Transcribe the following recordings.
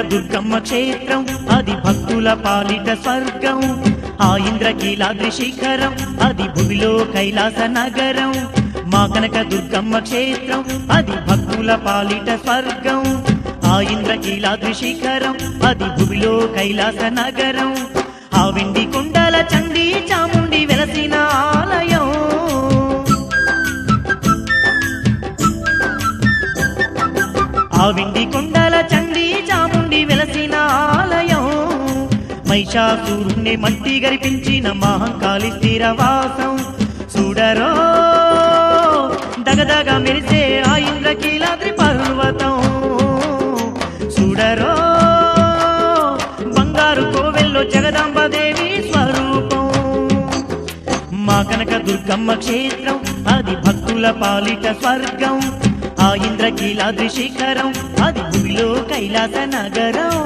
దుర్గమ్మ క్షేత్రం అది భక్తుల పాలిట స్వర్గం. ఆ ఇంద్రకీలాద్రి శిఖరం అది భూమిలో కైలాస నగరం. మా కనక దుర్గమ్మ క్షేత్రం అది భక్తుల పాలిట స్వర్గం. ఆ ఇంద్రకీలాద్రి శిఖరం అది భూమిలో కైలాస నగరం. ఆ వెండి కుండల చండి చాముండి వెలసిన ఆలయం. ఆ వెండి కొండల చండి నుండి వెలసిన ఆలయం. మహిషాసురుణ్ణి మట్టి గరిపించిన మహంకాళి స్థిరవాసం. చూడరో దగదగ మెరిసే ఆ ఇంద్రకీలాద్రి పర్వతం. చూడరో బంగారు కోవెల్లో జగదాంబదేవి స్వరూపం. మా కనక దుర్గమ్మ క్షేత్రం అది భక్తుల పాలిట స్వర్గం. ఆ ఇంద్రకీలాద్రి శిఖరం అది భూమిలో కైలాస నగరం.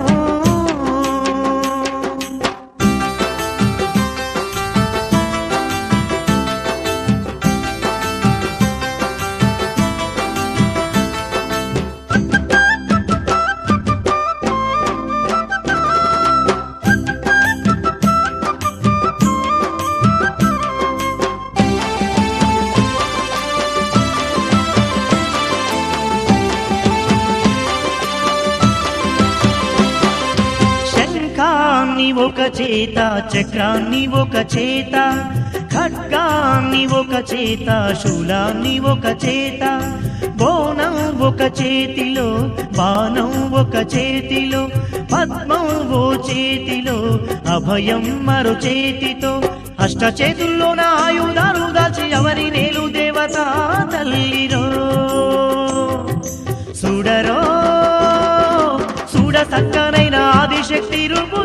ఖడ్గాన్ని ఒక చేత చక్రాన్ని ఒక చేత ఖడ్గాన్ని ఒక చేత శూలాన్ని ఒక చేత బోనం ఒక చేతిలో బాణం ఒక చేతిలో పద్మం ఓ చేతిలో అభయం మరో చేతితో. అష్ట చేతుల్లోన ఆయుధాలు దాచి ఎవరి నేలు దేవత తల్లిరో. చూడరో చూడ సక్కనైన ఆదిశక్తి రూపు